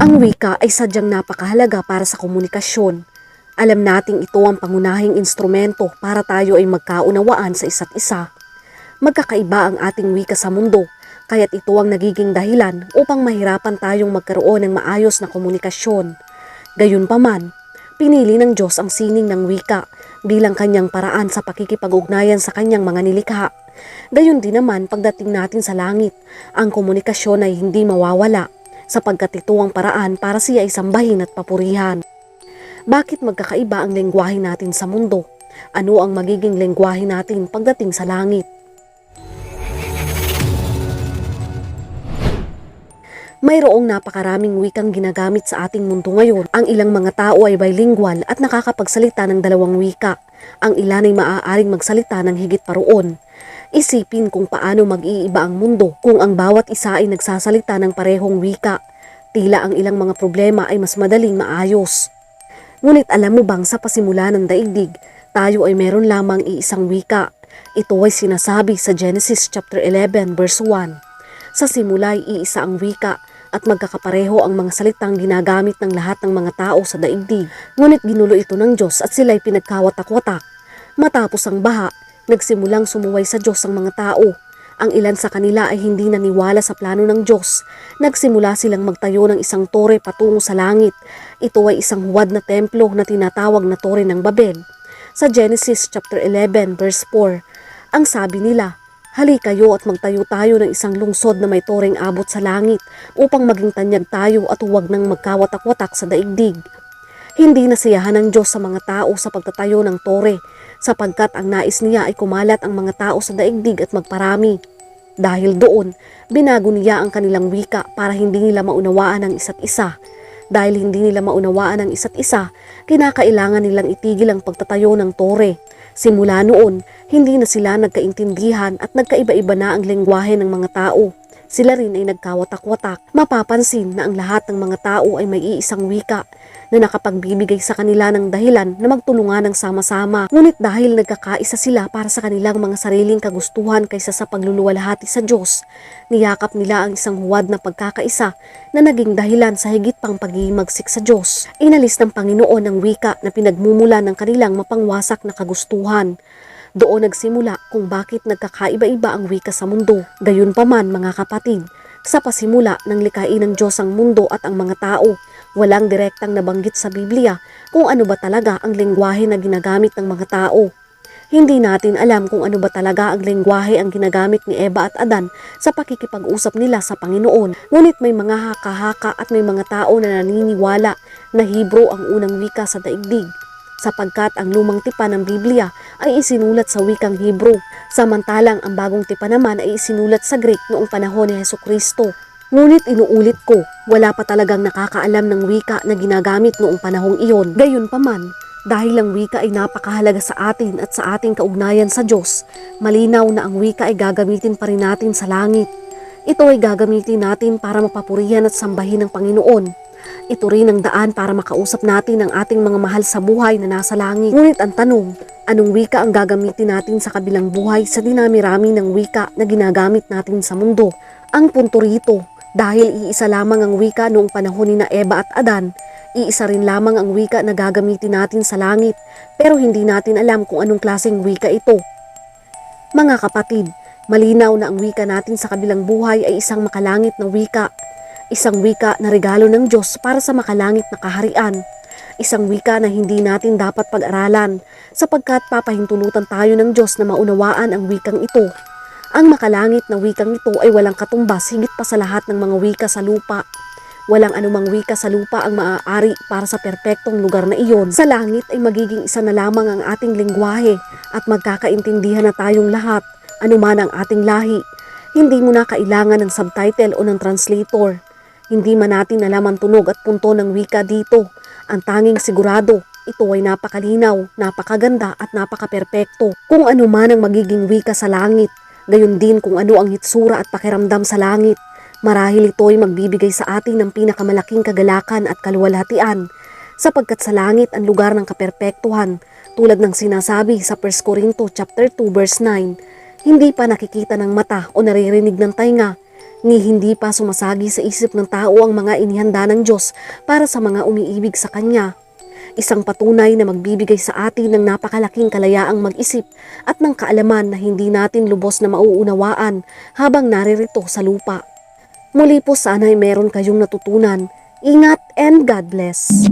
Ang wika ay sadyang napakahalaga para sa komunikasyon. Alam nating ito ang pangunahing instrumento para tayo ay magkaunawaan sa isa't isa. Magkakaiba ang ating wika sa mundo, kaya't ito ang nagiging dahilan upang mahirapan tayong magkaroon ng maayos na komunikasyon. Gayunpaman, pinili ng Diyos ang sining ng wika bilang kanyang paraan sa pakikipag-ugnayan sa kanyang mga nilikha. Gayon din naman pagdating natin sa langit, ang komunikasyon ay hindi mawawala sapagkat ito ang paraan para siya ay sambahin at papurihan. Bakit magkakaiba ang lengguwahe natin sa mundo? Ano ang magiging lengguwahe natin pagdating sa langit? Mayroong napakaraming wikang ginagamit sa ating mundo ngayon. Ang ilang mga tao ay bilingual at nakakapagsalita ng dalawang wika. Ang ilan ay maaaring magsalita ng higit pa roon. Isipin kung paano mag-iiba ang mundo kung ang bawat isa ay nagsasalita ng parehong wika. Tila ang ilang mga problema ay mas madaling maayos. Ngunit alam mo bang sa pasimula ng daigdig, tayo ay meron lamang iisang wika. Ito ay sinasabi sa Genesis chapter 11 verse 1. Sa simula ay iisa ang wika at magkakapareho ang mga salitang ginagamit ng lahat ng mga tao sa daigdig. Ngunit ginulo ito ng Diyos at sila'y pinagkawatak-watak. Matapos ang baha, nagsimulang sumuway sa Diyos ang mga tao. Ang ilan sa kanila ay hindi naniwala sa plano ng Diyos. Nagsimula silang magtayo ng isang tore patungo sa langit. Ito ay isang huwad na templo na tinatawag na tore ng Babel. Sa Genesis chapter 11 verse 4, ang sabi nila, Hali kayo at magtayo tayo ng isang lungsod na may toreng abot sa langit upang maging tanyag tayo at huwag nang magkawatak-watak sa daigdig. Hindi nasiyahan ng Diyos sa mga tao sa pagtatayo ng tore sapagkat ang nais niya ay kumalat ang mga tao sa daigdig at magparami. Dahil doon, binago niya ang kanilang wika para hindi nila maunawaan ang isa't isa. Dahil hindi nila maunawaan ang isa't isa, kinakailangan nilang itigil ang pagtatayo ng tore. Simula noon, hindi na sila nagkaintindihan at nagkaiba-iba na ang lengguwahe ng mga tao. Sila rin ay nagkawatak-watak. Mapapansin na ang lahat ng mga tao ay may iisang wika na nakapagbibigay sa kanila ng dahilan na magtulungan ng sama-sama. Ngunit dahil nagkakaisa sila para sa kanilang mga sariling kagustuhan kaysa sa pagluluwalhati sa Diyos, niyakap nila ang isang huwad na pagkakaisa na naging dahilan sa higit pang paghimagsik sa Diyos. Inalis ng Panginoon ang wika na pinagmumula ng kanilang mapangwasak na kagustuhan. Doon nagsimula kung bakit nagkakaiba-iba ang wika sa mundo. Gayunpaman mga kapatid, sa pasimula ng likhain ng Diyos ang mundo at ang mga tao, walang direktang nabanggit sa Biblia kung ano ba talaga ang lengguwahe na ginagamit ng mga tao. Hindi natin alam kung ano ba talaga ang lengguwahe ang ginagamit ni Eva at Adan sa pakikipag-usap nila sa Panginoon. Ngunit may mga haka-haka at may mga tao na naniniwala na Hebro ang unang wika sa daigdig sapagkat ang lumang tipa ng Biblia ay isinulat sa wikang Hebro, samantalang ang bagong tipa naman ay isinulat sa Greek noong panahon ni Heso Kristo. Ngunit inuulit ko, wala pa talagang nakakaalam ng wika na ginagamit noong panahong iyon. Gayunpaman, dahil ang wika ay napakahalaga sa atin at sa ating kaugnayan sa Diyos, malinaw na ang wika ay gagamitin pa rin natin sa langit. Ito ay gagamitin natin para mapapurihan at sambahin ng Panginoon. Ito rin ang daan para makausap natin ang ating mga mahal sa buhay na nasa langit. Ngunit ang tanong, anong wika ang gagamitin natin sa kabilang buhay sa dinami-rami ng wika na ginagamit natin sa mundo? Ang punto rito, dahil iisa lamang ang wika noong panahon ni na Eva at Adan, iisa rin lamang ang wika na gagamitin natin sa langit, pero hindi natin alam kung anong klaseng wika ito. Mga kapatid, malinaw na ang wika natin sa kabilang buhay ay isang makalangit na wika Isang wika na regalo ng Diyos para sa makalangit na kaharian. Isang wika na hindi natin dapat pag-aralan sapagkat papahintulutan tayo ng Diyos na maunawaan ang wikang ito. Ang makalangit na wikang ito ay walang katumbas higit pa sa lahat ng mga wika sa lupa. Walang anumang wika sa lupa ang maaari para sa perpektong lugar na iyon. Sa langit ay magiging isa na lamang ang ating lingwahe at magkakaintindihan na tayong lahat, anuman ang ating lahi. Hindi mo na kailangan ng subtitle o ng translator. Hindi man natin alam ang tunog at punto ng wika dito. Ang tanging sigurado, ito ay napakalinaw, napakaganda at napakaperpekto. Kung ano man ang magiging wika sa langit, gayon din kung ano ang hitsura at pakiramdam sa langit. Marahil ito ay magbibigay sa atin ng pinakamalaking kagalakan at kaluwalhatian sapagkat sa langit ang lugar ng kaperpektuhan tulad ng sinasabi sa 1 Corinto chapter 2 verse 9 hindi pa nakikita ng mata o naririnig ng tainga ni hindi pa sumasagi sa isip ng tao ang mga inihanda ng Diyos para sa mga umiibig sa Kanya. Isang patunay na magbibigay sa atin ng napakalaking kalayaang mag-isip at ng kaalaman na hindi natin lubos na mauunawaan habang naririto sa lupa. Muli po sana ay meron kayong natutunan. Ingat and God bless.